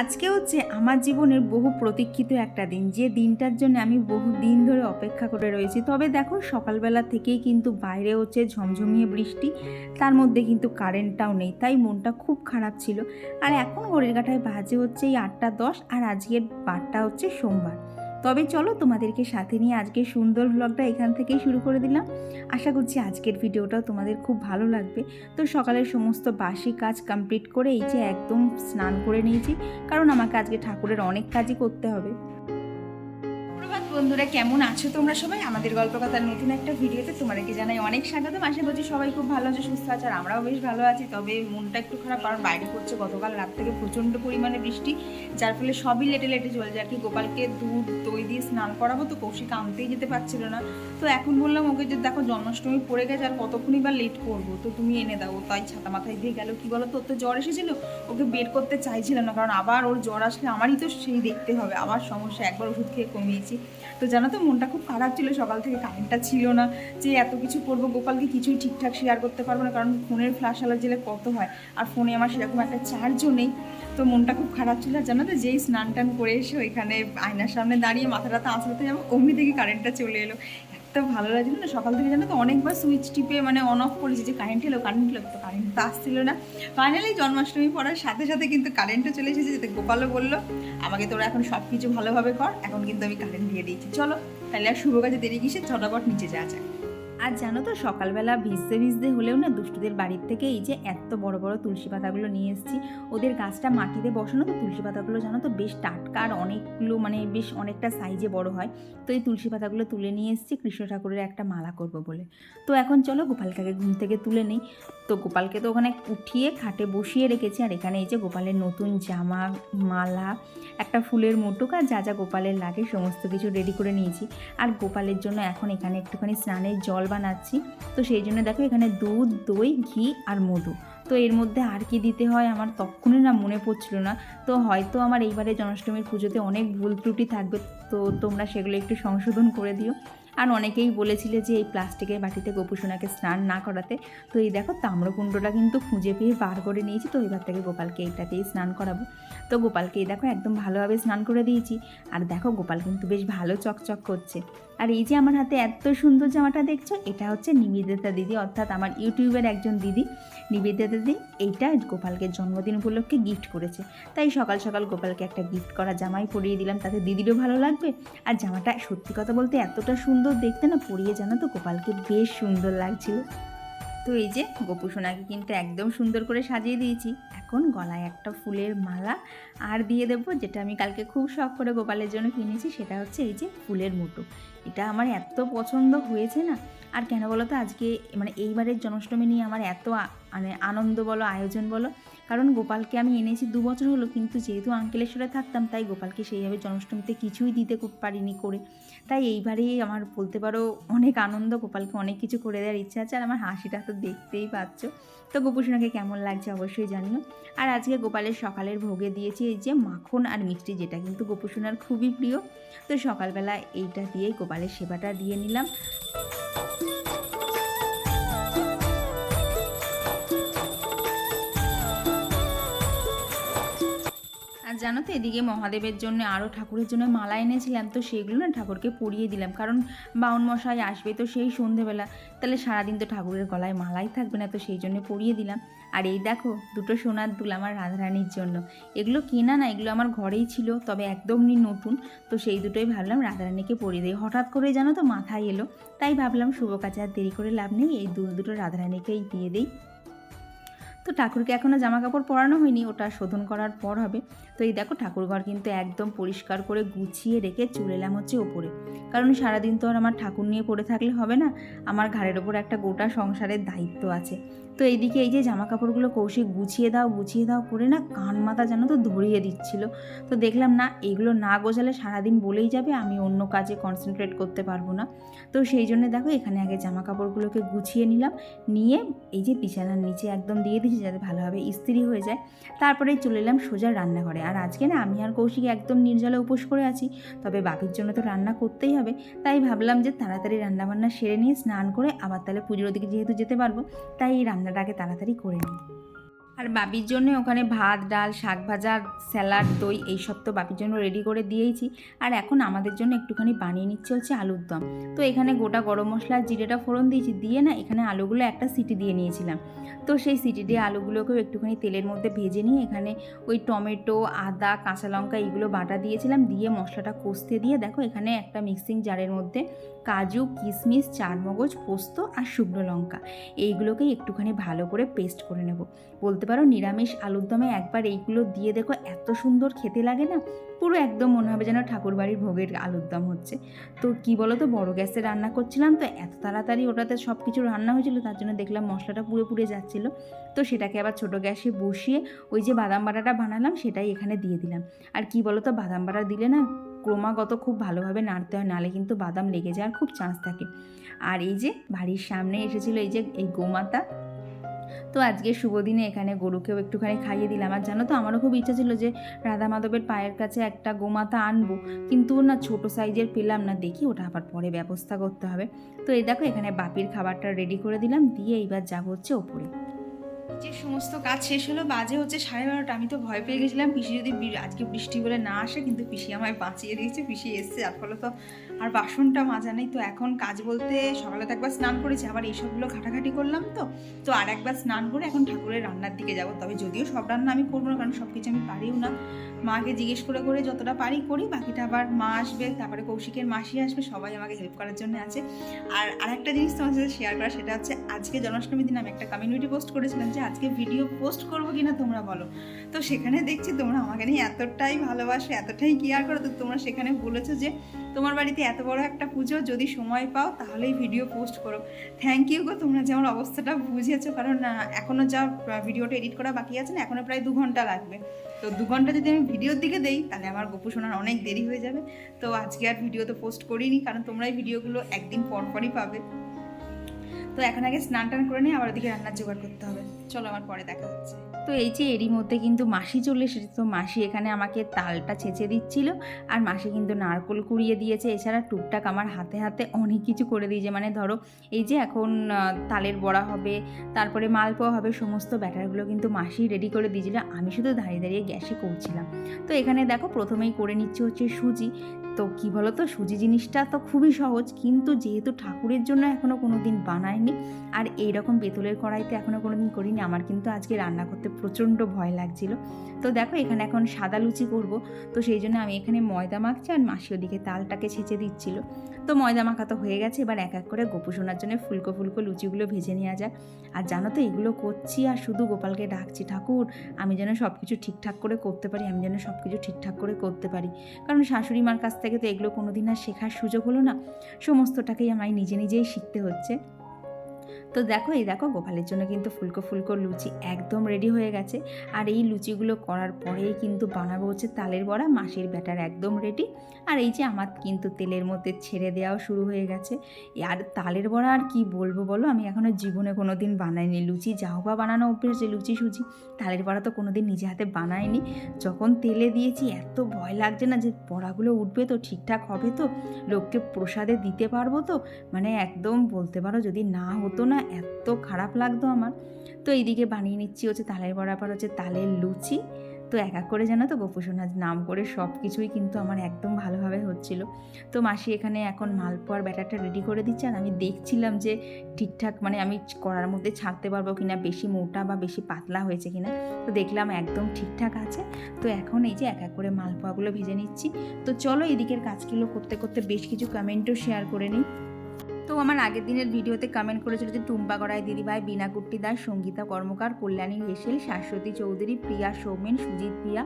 আজকে হচ্ছে আমার জীবনের বহু প্রতীক্ষিত একটা দিন, যে দিনটার জন্য আমি বহু দিন ধরে অপেক্ষা করে রয়েছি। তবে দেখো, সকালবেলা থেকেই কিন্তু বাইরে হচ্ছে ঝমঝমিয়ে বৃষ্টি, তার মধ্যে কিন্তু কারেন্টটাও নেই, তাই মনটা খুব খারাপ ছিল। আর এখন ঘড়ির কাঠায় বাজে হচ্ছে এই আটটা দশ, আর আজকের বারটা হচ্ছে সোমবার। তবে চলো তোমাদেরকে সাথে নিয়ে আজকে সুন্দর ব্লগটা এখান থেকেই শুরু করে দিলাম। আশা করছি আজকের ভিডিওটাও তোমাদের খুব ভালো লাগবে। তো সকালের সমস্ত বাসি কাজ কমপ্লিট করে এই যে একদম স্নান করে নিয়েছি। কারণ আমাকে আজকে ঠাকুরের অনেক কাজই করতে হবে। বন্ধুরা, কেমন আছো তোমরা সবাই? আমাদের গল্পকথার নতুন একটা ভিডিওতে তোমাদেরকে জানাই অনেক স্বাগতম। আশা করছি সবাই খুব ভালো আছে, সুস্থ আছে, আর আমরাও বেশ ভালো আছি। তবে মনটা একটু খারাপ, কারণ বাইরে করছে গতকাল, রাত থেকে প্রচণ্ড পরিমাণে বৃষ্টি, যার ফলে সবই লেটে লেটে চলে যায়। আর কি, গোপালকে দুধ, দই দিয়ে স্নান করাবো তো কৌশিক আনতেই যেতে পারছিল না। তো এখন বললাম ওকে যে দেখো, জন্মাষ্টমী পড়ে গেছে, আর কতক্ষণই বা লেট করব? তো তুমি এনে দাও তাই ছাতা মাথায় দিয়ে গেল। কি বলো তো ওর তো জ্বর এসেছিল, ওকে বের করতে চাইছিলাম না, কারণ আবার ওর জ্বর আসলে আমারই তো সেই দেখতে হবে। আবার সমস্যা, একবার ওষুধ খেয়ে কমিয়েছি। তো জানো তো, মনটা খুব খারাপ ছিল, সকাল থেকে কারেন্টটা ছিল না যে এত কিছু করব, গোপালকে কিছুই ঠিকঠাক শেয়ার করতে পারব না, কারণ ফোনের ফ্ল্যাশ আলার জেলে কত হয়, আর ফোনে আমার সেরকম একটা চার্জও নেই। তো মনটা খুব খারাপ ছিল, আর জানো তো, যেই স্নান টান করে এসে ওইখানে আয়নার সামনে দাঁড়িয়ে মাথাটা তো আঁচড়াতে যাব, অমনি থেকে কারেন্টটা চলে এলো। এত ভালো লাগছিল না সকাল থেকে জানো তো অনেকবার সুইচ টিপে মানে অন অফ করেছি যে কারেন্ট এলো কারেন্ট এলো তো কারেন্ট তো আসছিল না। ফাইনালি জন্মাষ্টমী পড়ার সাথে সাথে কিন্তু কারেন্টও চলে এসেছে, যেতে গোপালও বলল, আমাকে তোরা এখন সব কিছু ভালোভাবে কর, এখন কিন্তু আমি কারেন্ট দিয়ে দিয়েছি। চলো, তাহলে আর শুভ কাজে দেরি কিসে চটাপট নিচে যাওয়া যাক। আর জানো তো, সকালবেলা ভিজতে ভিজতে হলেও না দুষ্টুদের বাড়ির থেকে এই যে এত বড় বড় তুলসী পাতাগুলো নিয়ে এসেছি, ওদের গাছটা মাটিতে বসানো, তো তুলসী পাতাগুলো জানো তো বেশ টাটকা আর অনেকগুলো মানে বেশ অনেকটা সাইজে বড় হয়। তো এই তুলসী পাতাগুলো তুলে নিয়ে এসেছি, কৃষ্ণ ঠাকুরের একটা মালা করব বলে। তো এখন চলো গোপালকে ঘুম থেকে তুলে নেই। তো গোপালকে তো ওখানে উঠিয়ে খাটে বসিয়ে রেখেছি, আর এখানে এই যে গোপালের নতুন জামা, মালা, একটা ফুলের মুটুক আর যা যা গোপালের লাগে সমস্ত কিছু রেডি করে নিয়েছি। আর গোপালের জন্য এখন এখানে একটুখানি স্নানের জল বানাচ্ছি। তো সেই জন্য দেখো এখানে দুধ, দই, ঘি আর মধু। তো এর মধ্যে আর কি দিতে হয় আমার তখনই না মনে পড়ছিল না। তো হয়তো আমার এইবারে জন্মাষ্টমীর পুজোতে অনেক ভুল ত্রুটি থাকবে, তো তোমরা সেগুলো একটু সংশোধন করে দিও। আর অনেকেই বলেছিলে যে এই প্লাস্টিকের বাটিতে গোপুসোনাকে স্নান না করাতে। তো এই দেখো তাম্রকুণ্ডটা কিন্তু খুঁজে পেয়ে বার করে নিয়েছি, তো এবার থেকে গোপালকে এইটাতেই স্নান করাবো। তো গোপালকে এই দেখো একদম ভালোভাবে স্নান করে দিয়েছি। আর দেখো গোপাল কিন্তু বেশ ভালো চকচক করছে। আর এই যে আমার হাতে এত সুন্দর জামাটা দেখছ, এটা হচ্ছে নিবেদিতা দিদি, অর্থাৎ আমার ইউটিউবের একজন দিদি। নিবেদিতা দিদি এইটা গোপালকে জন্মদিন উপলক্ষে গিফট করেছে। তাই সকাল সকাল গোপালকে একটা গিফট করা জামাই পরিয়ে দিলাম, তাতে দিদিরও ভালো লাগবে। আর জামাটা সত্যি কথা বলতে এতটা সুন্দর দেখতে না, পরিয়ে জানো তো, গোপালকে বেশ সুন্দর লাগছিল। তো এই যে গোপুসোনাকে কিন্তু একদম সুন্দর করে সাজিয়ে দিয়েছি। এখন গলায় একটা ফুলের মালা আর দিয়ে দেবো, যেটা আমি কালকে খুব শখ করে গোপালের জন্য কিনেছি, সেটা হচ্ছে এই যে ফুলের মুটো এটা আমার এত পছন্দ হয়েছে না, আর কেন বলো তো আজকে মানে এইবারের জন্মাষ্টমী নিয়ে আমার এত মানে আনন্দ বলো, আয়োজন বলো, কারণ গোপালকে আমি এনেছি দু বছর হলো, কিন্তু যেহেতু আঙ্কেলের আঙ্কেলেশ্বরে থাকতাম, তাই গোপালকে সেইভাবে জন্মাষ্টমীতে কিছুই দিতে পারিনি করে। তাই এইবারেই আমার বলতে পারো অনেক আনন্দ, গোপালকে অনেক কিছু করে দেওয়ার ইচ্ছা আছে আর আমার হাসিটা তো দেখতেই পাচ্ছ। তো গোপুসোনাকে কেমন লাগছে অবশ্যই জানিও। আর আজকে গোপালের সকালের ভোগে দিয়েছি এই যে মাখন আর মিষ্টি, যেটা কিন্তু গোপুসোনার খুবই প্রিয়। তো সকালবেলা এইটা দিয়েই গোপালের সেবাটা দিয়ে নিলাম। জানো তো, এদিকে মহাদেবের জন্য আরও ঠাকুরের জন্য মালা এনেছিলাম, তো সেগুলো না ঠাকুরকে পরিয়ে দিলাম। কারণ বাউন মশাই আসবে তো সেই সন্ধেবেলা। তাহলে সারাদিন তো ঠাকুরের গলায় মালাই থাকবে না, তো সেই জন্য পরিয়ে দিলাম। আর এই দেখো, দুটো সোনার দুল আমার রাধারানীর জন্য। এগুলো কেনা না, এগুলো আমার ঘরেই ছিল, তবে একদমই নতুন। তো সেই দুটোই ভাবলাম রাধারানীকে পরিয়ে দিই। হঠাৎ করে জানো তো, মাথায় এলো। তাই ভাবলাম শুভ কাজে আর দেরি করে লাভ নেই, এই দুল দুটো রাধারানীকেই দিয়ে দিই। তো ঠাকুরকে এখনও জামা কাপড় পরানো হয়নি, ওটা শোধন করার পর হবে। তো এই দেখো ঠাকুরঘর কিন্তু একদম পরিষ্কার করে গুছিয়ে রেখে চলে এলাম হচ্ছে ওপরে। কারণ সারাদিন তো আর আমার ঠাকুর নিয়ে পড়ে থাকলে হবে না, আমার ঘাড়ের ওপর একটা গোটা সংসারের দায়িত্ব আছে। তো এইদিকে এই যে জামা কাপড়গুলো কৌশিক গুছিয়ে দাও গুছিয়ে দাও করে না কান মাথা যেন তো ধরিয়ে দিচ্ছিল। তো দেখলাম না, এগুলো না গোছালে সারাদিন বলেই যাবে, আমি অন্য কাজে কনসেন্ট্রেট করতে পারব না। তো সেই জন্য দেখো এখানে আগে জামা কাপড়গুলোকে গুছিয়ে নিলাম, নিয়ে এই যে বিছানার নিচে একদম দিয়ে দিয়েছি যাতে ভালোভাবে ইস্ত্রি হয়ে যায়। তারপরে চলে এলাম সোজা রান্নাঘরে। আর আজকে না আমি আর কৌশিক একদম নির্জলা উপোস করে আছি, তবে বাপির জন্য তো রান্না করতেই হবে। তাই ভাবলাম যে তাড়াতাড়ি রান্নাবান্না সেরে নিয়ে স্নান করে আবার তাহলে পুজোর দিকে যেহেতু যেতে পারব, তাই এই রান্নাটাকে তাড়াতাড়ি করে নিই। আর বাবির জন্য ওখানে ভাত, ডাল, শাক ভাজা, স্যালাড, দই, এইসব তো বাপির জন্য রেডি করে দিয়েইছি। আর এখন আমাদের জন্য একটুখানি বানিয়ে নিচ্ছে হচ্ছে আলুর দম। তো এখানে গোটা গরম মশলা, জিরেটা ফোড়ন দিয়েছি, দিয়ে না এখানে আলুগুলো একটা সিটি দিয়ে নিয়েছিলাম। তো সেই সিটি দিয়ে আলুগুলোকেও একটুখানি তেলের মধ্যে ভেজে নিয়ে এখানে ওই টমেটো, আদা, কাঁচা লঙ্কা এইগুলো বাটা দিয়েছিলাম, দিয়ে মশলাটা কষতে দিয়ে দেখো এখানে একটা মিক্সিং জারের মধ্যে কাজু, কিশমিশ, চারমগজ, পোস্ত আর শুকনো লঙ্কা। এইগুলোকেই একটুখানি ভালো করে পেস্ট করে নেব। বলতে পারো নিরামিষ আলুর দমে একবার এইগুলো দিয়ে দেখো, এত সুন্দর খেতে লাগে না? পুরো একদম মনে হবে যেন ঠাকুরবাড়ির ভোগের আলুর দম হচ্ছে। তো কি বলো তো বড় গ্যাসে রান্না করছিলাম তো এত তাড়াতাড়ি ওটাতে সব কিছু রান্না হয়েছিল, তার জন্য দেখলাম মশলাটা পুড়ে পুড়ে যাচ্ছিল। তো সেটাকে আবার ছোটো গ্যাসে বসিয়ে ওই যে বাদাম বাটাটা বানালাম, সেটাই এখানে দিয়ে দিলাম। আর কি বলো তো বাদাম বাটা দিলে না ক্রমাগত খুব ভালোভাবে নাড়তে হয়, নালে কিন্তু বাদাম লেগে যাওয়ার খুব চান্স থাকে। আর এই যে বাড়ির সামনে এসেছিল এই যে এই গোমাতা তো আজকে শুভ দিনে এখানে গরুকেও একটুখানি খাইয়ে দিলাম। আর জানো তো, আমারও খুব ইচ্ছা ছিল যে রাধা মাধবের পায়ের কাছে একটা গোমাতা আনব, কিন্তু না ছোট সাইজের পেলাম না। দেখি ওটা আবার পরে ব্যবস্থা করতে হবে। তো এই দেখো, এখানে বাপির খাবারটা রেডি করে দিলাম, দিয়ে এইবার যা হচ্ছে ওপরে। যে সমস্ত কাজ শেষ হলো, বাজে হচ্ছে সাড়ে বারোটা। আমি তো ভয় পেয়ে গেছিলাম, পিসি যদি আজকে বৃষ্টি বলে না আসে, কিন্তু পিসি আমায় বাঁচিয়ে দিয়েছে পিসি এসছে। যার ফলে তো আর বাসনটা মাজা নেই। তো এখন কাজ বলতে সকালে তো একবার স্নান করেছি, আবার এইসবগুলো ঘাটাঘাটি করলাম তো। তো আর একবার স্নান করে এখন ঠাকুরের রান্নার দিকে যাব। তবে যদিও সব রান্না আমি করব না, কারণ সব কিছু আমি পারিও না। মাকে জিজ্ঞেস করে করে যতটা পারি করি, বাকিটা আবার মা আসবে, তারপরে কৌশিকের মাসি আসবে, সবাই আমাকে হেল্প করার জন্য আছে। আর আরেকটা জিনিস তোমার সাথে শেয়ার করা সেটা হচ্ছে আজকে জন্মাষ্টমীর দিন আমি একটা কমিউনিটি পোস্ট করেছিলাম যে আজকে ভিডিও পোস্ট করব কিনা তোমরা বলো। তো সেখানে দেখছি তোমরা আমাকে নিয়ে এতটাই ভালোবাসো এতটাই কেয়ার করো। তো তোমরা সেখানে বলেছ যে তোমার বাড়িতে এত বড় একটা পুজো যদি সময় পাও তাহলেই ভিডিও পোস্ট করো। থ্যাংক ইউ গো তোমরা যে আমার অবস্থাটা বুঝেছ কারণ আহ, এখনও যা ভিডিওটা এডিট করা বাকি আছে না এখনও প্রায় দু ঘণ্টা লাগবে। তো দু ঘণ্টা যদি আমি ভিডিওর দিকে দেই তাহলে আমার গপু শোনার অনেক দেরি হয়ে যাবে। তো আজকে আর ভিডিও তো পোস্ট করিনি কারণ তোমরাই ভিডিওগুলো একদিন পর পরই পাবে। তো এখন আগে স্নান টান করে নিয়ে আবার ওদিকে রান্নার জোগাড় করতে হবে। চলো আমার পরে দেখা হচ্ছে। তো এই যে এরই মধ্যে কিন্তু মাসি চলে এসেছে, তো মাসি এখানে আমাকে তালটা ছেঁচে দিচ্ছিল আর মাসি কিন্তু নারকোল কুড়িয়ে দিয়েছে। এছাড়া টুকটাক আমার হাতে হাতে অনেক কিছু করে দিয়েছে। মানে ধরো এই যে এখন তালের বড়া হবে, তারপরে মালপোয়া হবে, সমস্ত ব্যাটারগুলো কিন্তু মাসি রেডি করে দিয়েছিল। আমি শুধু দাঁড়িয়ে দাঁড়িয়ে গ্যাসে করছিলাম। তো এখানে দেখো প্রথমেই করে নিচ্ছে হচ্ছে সুজি। তো কি বলো তো সুজি জিনিসটা তো খুবই সহজ। কিন্তু যেহেতু ঠাকুরের জন্য এখনও কোনো দিন বানায়নি, আর এই রকম পেতলের কড়াইতে এখনও কোনো দিন করিনি, আমার কিন্তু আজকে রান্না করতে প্রচণ্ড ভয় লাগছিল। তো দেখো, এখানে এখন সাদা লুচি করব। তো সেই জন্য আমি এখানে ময়দা মাখছি আর মাসি ওদিকে তালটাকে ছেঁচে দিচ্ছিল। তো ময়দা মাখা তো হয়ে গেছে, এবার এক এক করে গোপু সোনার জন্য ফুলকো ফুলকো লুচিগুলো ভেজে নেওয়া যাক। আর জানো তো, এগুলো করছি আর শুধু গোপালকে ডাকছি, ঠাকুর, আমি যেন সব কিছু ঠিকঠাক করে করতে পারি, আমি যেন সব কিছু ঠিকঠাক করে করতে পারি। কারণ শাশুড়ি মার কাছ থেকে তো এগুলো কোনো দিন আর শেখার সুযোগ হলো না। সমস্তটাকেই আমায় নিজে নিজেই শিখতে হচ্ছে। তো দেখো, এই দেখো গোপালের জন্য কিন্তু ফুলকো ফুলকো লুচি একদম রেডি হয়ে গেছে। আর এই লুচিগুলো করার পরেই কিন্তু বানাবো হচ্ছে তালের বড়া মাসির ব্যাটার একদম রেডি আর এই যে আমার কিন্তু তেলের মধ্যে ছেড়ে দেওয়াও শুরু হয়ে গেছে। আর তালের বড়া আর কি বলব বলো? আমি এখনও জীবনে কোনো দিন বানাইনি লুচি। যাও বা বানানো অভ্যেস যে লুচি সুচি তালের বড়া তো কোনো দিন নিজে হাতে বানাইনি। যখন তেলে দিয়েছি, এত ভয় লাগছে না যে বড়াগুলো উঠবে তো, ঠিকঠাক হবে তো? লোককে প্রসাদে দিতে পারব তো? মানে একদম বলতে পারো যদি না হতো না এত খারাপ লাগতো আমার। তো এইদিকে বানিয়ে নিচ্ছি হচ্ছে তালের বড়া পর হচ্ছে তালের লুচি। তো এক এক করে জানো তো গোপুসোনার নাম করে সব কিছুই কিন্তু আমার একদম ভালোভাবে হচ্ছিল। তো মাসি এখানে এখন মালপোয়ার ব্যাটারটা রেডি করে দিচ্ছে আর আমি দেখছিলাম যে ঠিকঠাক মানে আমি করার মধ্যে ছাড়তে পারব কিনা, বেশি মোটা বা বেশি পাতলা হয়েছে কিনা, তো দেখলাম একদম ঠিকঠাক আছে। তো এখন এই যে এক এক করে মালপোয়াগুলো ভেজে নিচ্ছি। তো চলো এদিকের কাজগুলো করতে করতে বেশ কিছু কমেন্টও শেয়ার করে নিই। তো আমার আগের দিনের ভিডিওতে কমেন্ট করেছিল যে টুম্পা গড়াই দিদিভাই Bina Kutti Das, Sangeeta Karmakar, Kalyani হেসেল, Shashwati Chowdhury, Priya Soumen, Sujit Priya,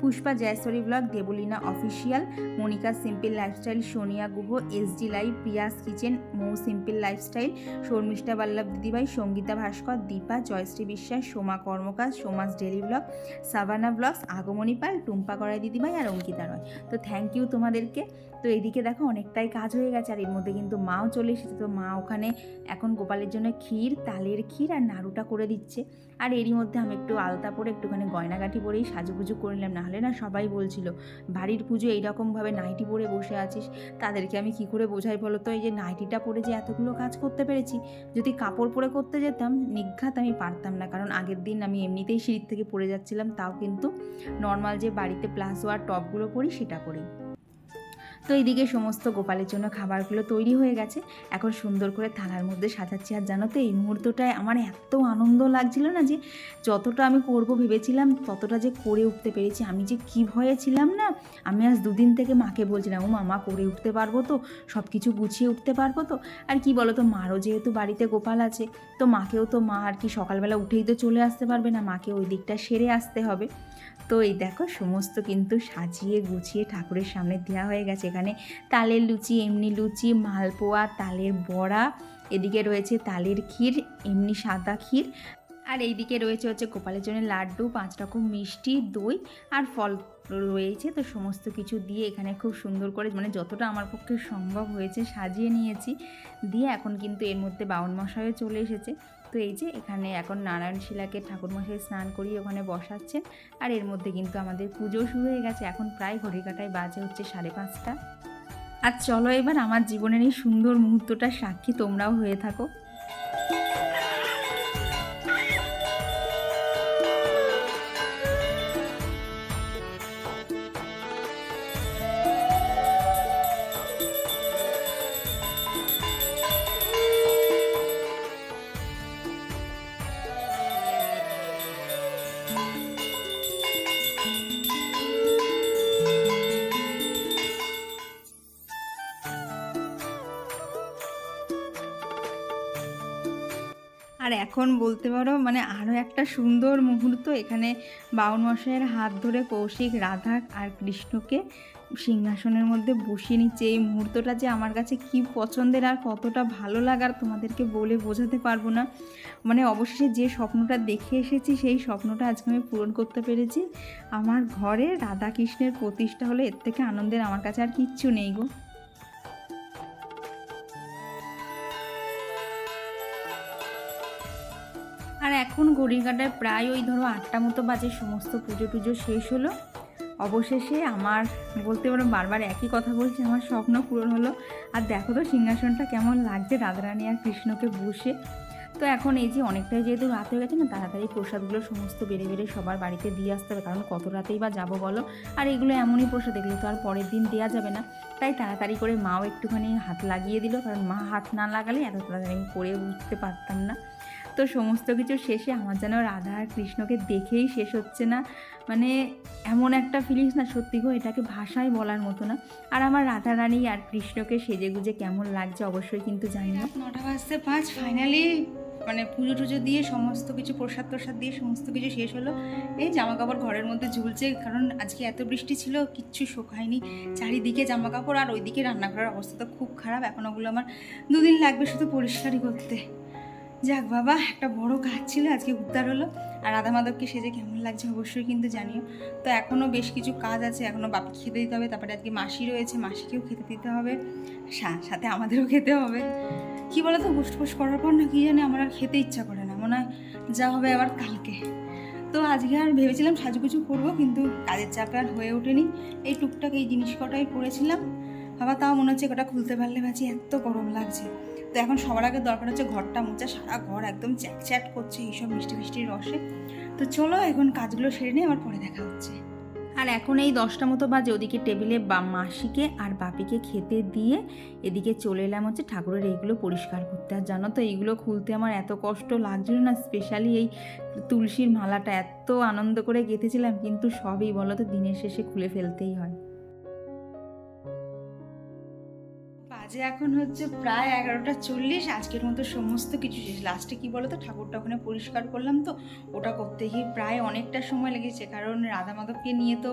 Pushpa Joyshwari blog Debolina official Monika simple lifestyle Sonia Guha SD live Priya's kitchen Mou simple lifestyle Sharmishtha Ballav দিদিভাই Sangita Bhaskar, Dipa, Joyshree Biswas, Soma Karmakar, Soma's daily blog Sabana blogs Agomoni Pal, Tumpa Gorai দিদিভাই আর অঙ্কিতা রয়। তো thank you তোমাদেরকে। তো এইদিকে দেখো অনেকটাই কাজ হয়ে গেছে, আর এর মধ্যে কিন্তু মাও চলে এসেছে। তো মা ওখানে এখন গোপালের জন্য ক্ষীর, তালের ক্ষীর আর নাড়ুটা করে দিচ্ছে। আর এরই মধ্যে আমি একটু আলতা পরে একটুখানি গয়নাগাটি পরেই সাজুগুজু করে নিলাম। নাহলে না সবাই বলছিল, বাড়ির পুজো এইরকমভাবে নাইটি পরে বসে আছিস। তাদেরকে আমি কি করে বোঝাই বলো তো? এই যে নাইটিটা পরে যে এতগুলো কাজ করতে পেরেছি। যদি কাপড় পরে করতে যেতাম, নিঘাত আমি পারতাম না। কারণ আগের দিন আমি এমনিতেই সিঁড়ির থেকে পড়ে যাচ্ছিলাম। তাও কিন্তু নর্মাল যে বাড়িতে প্লাস ওয়ার টপগুলো পরি, সেটা পরেই। তো এইদিকে সমস্ত গোপালের জন্য খাবারগুলো তৈরি হয়ে গেছে। এখন সুন্দর করে থালার মধ্যে সাজাচ্ছি। আর জানো তো, এই মুহূর্তটায় আমার এত আনন্দ লাগছিল না যে যতটা আমি করব ভেবেছিলাম, ততটা যে করে উঠতে পেরেছি। আমি যে কি ভয়ে ছিলাম না, আমি আজ দুদিন থেকে মাকে বলছিলাম, ও মামা, করে উঠতে পারব তো সব কিছু গুছিয়ে উঠতে পারব তো? আর কি বলো তো মারও যেহেতু বাড়িতে গোপাল আছে, তো মাকেও তো মা আর কি সকালবেলা উঠেই তো চলে আসতে পারবে না, মাকে ওই দিকটা সেরে আসতে হবে। তো এই দেখো সমস্ত কিন্তু সাজিয়ে গুছিয়ে ঠাকুরের সামনে দেওয়া হয়ে গেছে। এখানে তালের লুচি, এমনি লুচি, মালপোয়া, তালের বড়া, এদিকে রয়েছে তালের ক্ষীর, এমনি সাদা ক্ষীর। আর এইদিকে রয়েছে হচ্ছে গোপালের জন্য লাড্ডু, পাঁচ রকম মিষ্টি, দই আর ফল রয়েছে। তো সমস্ত কিছু দিয়ে এখানে খুব সুন্দর করে মানে যতটা আমার পক্ষে সম্ভব হয়েছে সাজিয়ে নিয়েছি। দিয়ে এখন কিন্তু এর মধ্যে বাউন মশাইও চলে এসেছে। তো এই যে এখানে এখন নারায়ণ শিলাকে ঠাকুরমশাই স্নান করিয়ে ওখানে বসাচ্ছেন। আর এর মধ্যে কিন্তু আমাদের পুজো শুরু হয়ে গেছে। এখন প্রায় ঘড়ি কাটায় বাজে হচ্ছে সাড়ে পাঁচটা। আর চলো এবার আমার জীবনের এই সুন্দর মুহূর্তটা সাক্ষী তোমরাও হয়ে থাকো। এখন বলতে পারো মানে আরও একটা সুন্দর মুহূর্ত এখানে বাউন মশাইয়ের হাত ধরে কৌশিক, রাধা আর কৃষ্ণকে সিংহাসনের মধ্যে বসিয়ে নিচ্ছে। এই মুহূর্তটা যে আমার কাছে কি পছন্দের আর কতটা ভালো লাগার তোমাদেরকে বলে বোঝাতে পারব না। মানে অবশেষে যে স্বপ্নটা দেখে এসেছি, সেই স্বপ্নটা আজকে আমি পূরণ করতে পেরেছি। আমার ঘরে রাধাকৃষ্ণের প্রতিষ্ঠা হলে এর থেকে আনন্দের আমার কাছে আর কিচ্ছু নেই গো। আর এখন ঘড়ির প্রায় ওই ধরো আটটা মতো বাজে সমস্ত পুজো টুজো শেষ হলো। অবশেষে আমার, বলতে পারো বারবার একই কথা বলছি, আমার স্বপ্ন পূরণ হলো। আর দেখো তো সিংহাসনটা কেমন লাগছে রাধারানী আর কৃষ্ণকে বসে। তো এখন এই যে অনেকটাই যেহেতু রাত হয়ে গেছে না, তাড়াতাড়ি প্রসাদগুলো সমস্ত বেড়ে বেড়ে সবার বাড়িতে দিয়ে আসতে হবে, কারণ কত রাতেই বা যাব বলো? আর এগুলো এমনই প্রসাদ, এগুলো তো আর পরের দিন দেওয়া যাবে না। তাই তাড়াতাড়ি করে মাও একটুখানি হাত লাগিয়ে দিল, কারণ মা হাত না লাগালে এত তাড়াতাড়ি আমি করে উঠতে পারতাম না। তো সমস্ত কিছু শেষে আমার যেন রাধা আর কৃষ্ণকে দেখেই শেষ হচ্ছে না। মানে এমন একটা ফিলিংস না, সত্যি গো, এটাকে ভাষায় বলার মতো না। আর আমার রাধা রানী আর কৃষ্ণকে সেজে গুজে কেমন লাগছে অবশ্যই কিন্তু জানি না নটা বাজতে পাঁচ ফাইনালি মানে পুজো টুজো দিয়ে সমস্ত কিছু, প্রসাদ প্রসাদ দিয়ে সমস্ত কিছু শেষ হলো। এই জামা কাপড় ঘরের মধ্যে ঝুলছে, কারণ আজকে এত বৃষ্টি ছিল, কিচ্ছু শোকায়নি চারিদিকে জামা কাপড় আর ওইদিকে রান্নাঘরের অবস্থা তো খুব খারাপ, এখন ওগুলো আমার দুদিন লাগবে শুধু পরিষ্কারই করতে। যাক বাবা, একটা বড় কাজ ছিল, আজকে উদ্ধার হলো। আর রাধা মাধবকে সেজে কেমন লাগছে অবশ্যই কিন্তু জানিও। তো এখনও বেশ কিছু কাজ আছে, এখনও বাপিকে খেতে দিতে হবে, তারপরে আজকে মাসি রয়েছে, মাসিকেও খেতে দিতে হবে সাথে আমাদেরও খেতে হবে। কি বলো তো গোষ্ঠ পোষ করার পর না কি জানি আমার আর খেতে ইচ্ছা করে না, মনে হয় যা হবে আবার কালকে। তো আজকে আর ভেবেছিলাম সাজুগুজু করব, কিন্তু কাজের চাপে আর হয়ে ওঠেনি। এই টুকটাক এই জিনিস কটাই পরেছিলাম আবার তাও মনে হচ্ছে কটা খুলতে পারলে বাঁচি এত গরম লাগছে। তো এখন সবার আগে দরকার হচ্ছে ঘরটা মোচা সারা ঘর একদম চ্যাট করছে এইসব মিষ্টি মিষ্টির রসে। তো চলো এখন কাজগুলো সেরে নিয়ে আবার পরে দেখা হচ্ছে। আর এখন এই দশটা মতো বাজে, ওদিকে টেবিলে বা মাসিকে আর বাপিকে খেতে দিয়ে এদিকে চলে এলাম হচ্ছে ঠাকুরের এইগুলো পরিষ্কার করতে। আর জানো তো, এইগুলো খুলতে আমার এত কষ্ট লাগছিল না স্পেশালি এই তুলসীর মালাটা এত আনন্দ করে গেঁথেছিলাম, কিন্তু সবই বলো তো দিনের শেষে খুলে ফেলতেই হয়। বাজে এখন হচ্ছে প্রায় এগারোটা চল্লিশ, আজকের মতো সমস্ত কিছু শেষ। লাস্টে কি বলো তো ঠাকুরটা ওখানে পরিষ্কার করলাম তো। ওটা করতে গিয়ে প্রায় অনেকটা সময় লেগেছে। কারণ রাধা মাধবকে নিয়ে তো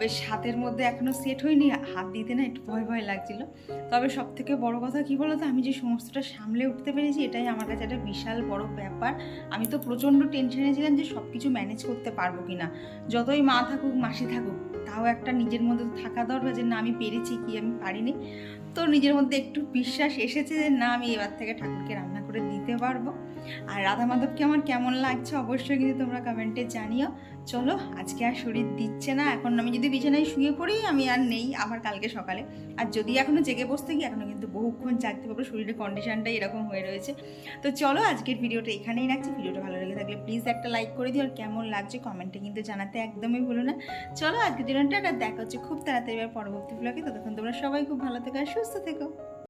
বেশ হাতের মধ্যে এখনও সেট হয়নি। হাত দিতে না একটু ভয় ভয় লাগছিল। তবে সব থেকে বড় কথা কি বলো তো আমি যে সমস্তটা সামলে উঠতে পেরেছি, এটাই আমার কাছে একটা বিশাল বড় ব্যাপার। আমি তো প্রচণ্ড টেনশনে ছিলাম যে সব কিছু ম্যানেজ করতে পারব কি না যতই মা থাকুক, মাসি থাকুক, তাও একটা নিজের মধ্যে থাকা দরকার যে না, আমি পেরেছি কি, আমি পারিনি। তো নিজের মধ্যে মধ্যে একটু বিশ্বাস এসেছে যে, না, আমি এবার থেকে ঠাকুরকে রান্না করে দিতে পারব। আর রাধা মাধবকে আমার কেমন লাগছে অবশ্যই কিন্তু তোমরা কমেন্টে জানিও। চলো, আজকে আর শরীর দিচ্ছে না। এখন আমি যদি বিছানায় শুয়ে পড়ি, আমি আর নেই আবার কালকে সকালে। আর যদি এখনও জেগে বসতে গিয়ে এখনও বহুক্ষণ জাগতে পারব শরীরের কন্ডিশনটাই এরকম হয়ে রয়েছে। তো চলো আজকের ভিডিওটা এখানেই রাখছি। ভিডিওটা ভালো লেগে থাকলে প্লিজ একটা লাইক করে দিও। আর কেমন লাগছে কমেন্টে কিন্তু জানাতে একদমই ভুলো না। চলো আজকের দিনটা দেখা হচ্ছে খুব তাড়াতাড়ি এবার পরবর্তী ব্লগে ততক্ষণ তোমরা সবাই খুব ভালো থেকো আর সুস্থ থেকো।